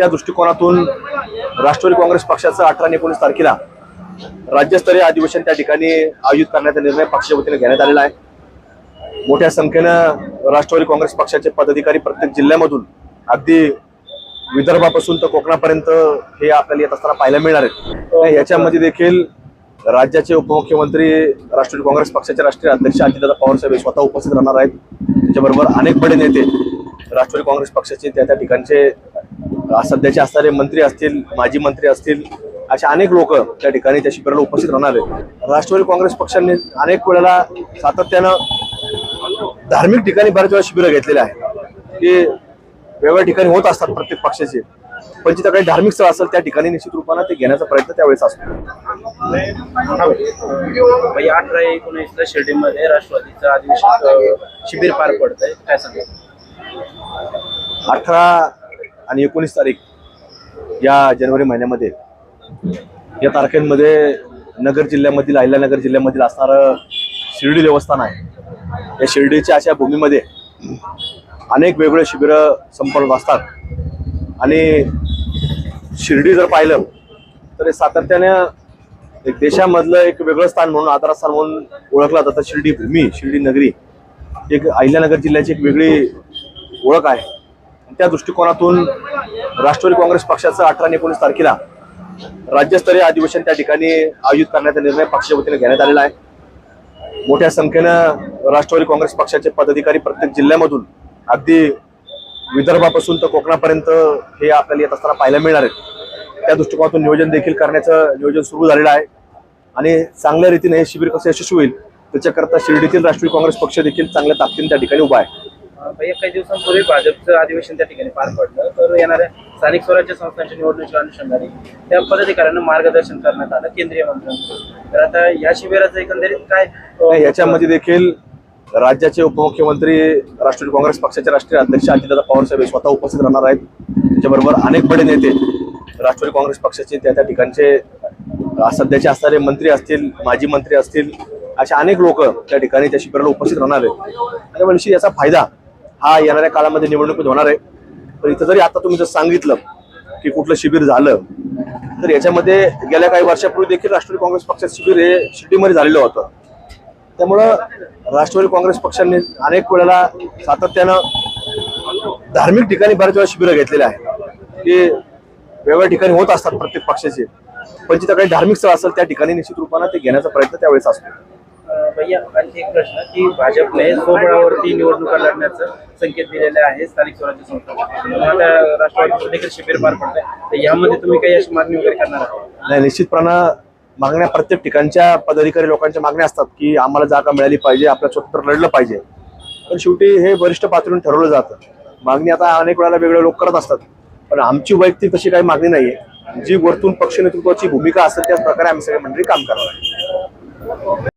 त्या दृष्टिकोनातून राष्ट्रवादी काँग्रेस पक्षाचं अठरा आणि एकोणीस तारखेला राज्यस्तरीय अधिवेशन त्या ठिकाणी आयोजित करण्याचा निर्णय पक्षाच्या वतीने घेण्यात आलेला आहे. मोठ्या संख्येनं राष्ट्रवादी काँग्रेस पक्षाचे पदाधिकारी प्रत्येक जिल्ह्यामधून अगदी विदर्भापासून तर कोकणापर्यंत हे आपल्याला येत असताना पाहायला मिळणार आहेत. याच्यामध्ये देखील राज्याचे उपमुख्यमंत्री राष्ट्रवादी काँग्रेस पक्षाचे राष्ट्रीय अध्यक्ष अजितदादा पवार साहेब स्वतः उपस्थित राहणार आहेत. त्याच्याबरोबर अनेक बडे नेते राष्ट्रवादी काँग्रेस पक्षाचे त्या त्या ठिकाणचे सध्याचे असणारे मंत्री असतील माजी मंत्री असतील अशा अनेक लोक त्या ठिकाणी त्या शिबिराला उपस्थित राहणार आहेत. राष्ट्रवादी काँग्रेस पक्षाने अनेक वेळेला सातत्यानं धार्मिक ठिकाणी बऱ्याच वेळा शिबिरं घेतलेले आहे की वेगवेगळ्या ठिकाणी होत असतात प्रत्येक पक्षाचे. पण जिथं काही धार्मिक स्थळ असेल त्या ठिकाणी निश्चित रूपानं ते घेण्याचा प्रयत्न त्यावेळेस असतो. भाई अठरा एकोणीसला शिर्डीमध्ये राष्ट्रवादीचं अधिवेशन शिबिर पार पडतंय. काय सांगा अठरा आणि एकोणीस तारीख या जानेवारी महिन्यामध्ये या तारखेमध्ये नगर जिल्ह्यामधील अहिल्यानगर जिल्ह्यामधील असणारं शिर्डी देवस्थान आहे. या शिर्डीच्या अशा भूमीमध्ये अनेक वेगवेगळे शिबिरं संपन्न असतात. आणि शिर्डी जर पाहिलं तर हे सातत्यानं एक देशामधलं एक वेगळं स्थान म्हणून आधारस्थान म्हणून ओळखलं जातं. शिर्डी भूमी शिर्डी नगरी एक अहिल्यानगर जिल्ह्याची एक वेगळी ओळख आहे. त्या दृष्टिकोनातून राष्ट्रवादी काँग्रेस पक्षाचं अठरा आणि एकोणीस तारखेला राज्यस्तरीय अधिवेशन त्या ठिकाणी आयोजित करण्याचा निर्णय पक्षाच्या वतीने घेण्यात आलेला आहे. मोठ्या संख्येनं राष्ट्रवादी काँग्रेस पक्षाचे पदाधिकारी प्रत्येक जिल्ह्यामधून अगदी विदर्भापासून तर कोकणापर्यंत हे आपल्याला येत असताना पाहायला मिळणार आहेत. त्या दृष्टिकोनातून नियोजन देखील करण्याचं नियोजन सुरू झालेलं आहे. आणि चांगल्या रीतीने हे शिबिर कसं यशस्वी होईल त्याच्याकरता शिर्डीतील राष्ट्रीय काँग्रेस पक्ष देखील चांगल्या ताकदीने त्या ठिकाणी उभा आहे. भैया काही दिवसांपूर्वी भाजपचं अधिवेशन त्या ठिकाणी पार पडलं. तर येणाऱ्या स्थानिक स्वराज्य संस्थांच्या निवडणुकीच्या अनुषंगाने त्या पदाधिकाऱ्यांना मार्गदर्शन करण्यात आलं केंद्रीय मंत्र्यांकडून तर आता या शिबिराचं एकंदरीत काय याच्यामध्ये देखील राज्याचे उपमुख्यमंत्री राष्ट्रवादी काँग्रेस पक्षाचे राष्ट्रीय अध्यक्ष अजितदादा पवार साहेब स्वतः उपस्थित राहणार आहेत. त्याच्याबरोबर अनेक बडे नेते राष्ट्रवादी काँग्रेस पक्षाचे त्या त्या ठिकाणचे सध्याचे असणारे मंत्री असतील माजी मंत्री असतील अशा अनेक लोक त्या ठिकाणी त्या शिबिराला उपस्थित राहणार आहेत. त्यामुळे निश्चित याचा फायदा हा येणाऱ्या काळामध्ये निवडणुकीत होणार आहे. पण इथं जरी आता तुम्ही जर सांगितलं की कुठलं शिबिर झालं तर याच्यामध्ये गेल्या काही वर्षापूर्वी देखील राष्ट्रवादी काँग्रेस पक्षाचं शिबिर हे शिटीमध्ये झालेलं होतं. त्यामुळं राष्ट्रवादी काँग्रेस पक्षाने अनेक वेळेला सातत्यानं धार्मिक ठिकाणी बऱ्याच वेळा शिबिरं घेतलेली आहे की वेगवेगळ्या ठिकाणी होत असतात प्रत्येक पक्षाचे. पण जिथं काही धार्मिक स्थळ असेल त्या ठिकाणी निश्चित रूपानं ते घेण्याचा प्रयत्न त्यावेळेस असतो. भैया आणखी एक प्रश्न की भाजपने स्वबळावरती निवडणुका लढण्याचं संकेत दिलेले आहे स्थानिक स्वराज्य संस्था आता राष्ट्रवादीचं देखील शिबिर पार पडतंय. तर यामध्ये तुम्ही काही अशी मागणी वगैरे करणार आहात? नाही निश्चितपणानं मागण्या प्रत्येक ठिकाणच्या पदाधिकारी लोकांच्या मागण्या असतात की आम्हाला जागा मिळाली पाहिजे आपल्या स्वतंत्र लढलं पाहिजे. पण शेवटी हे वरिष्ठ पातळीवर ठरवलं जातं. मागणी आता अनेक वेळेला वेगळे लोक करत असतात. पण आमची वैयक्तिक तशी काही मागणी नाहीये. जी वरतून पक्ष नेतृत्वाची भूमिका असेल त्याच प्रकारे आम्ही सगळे मंडळी काम करणार आहे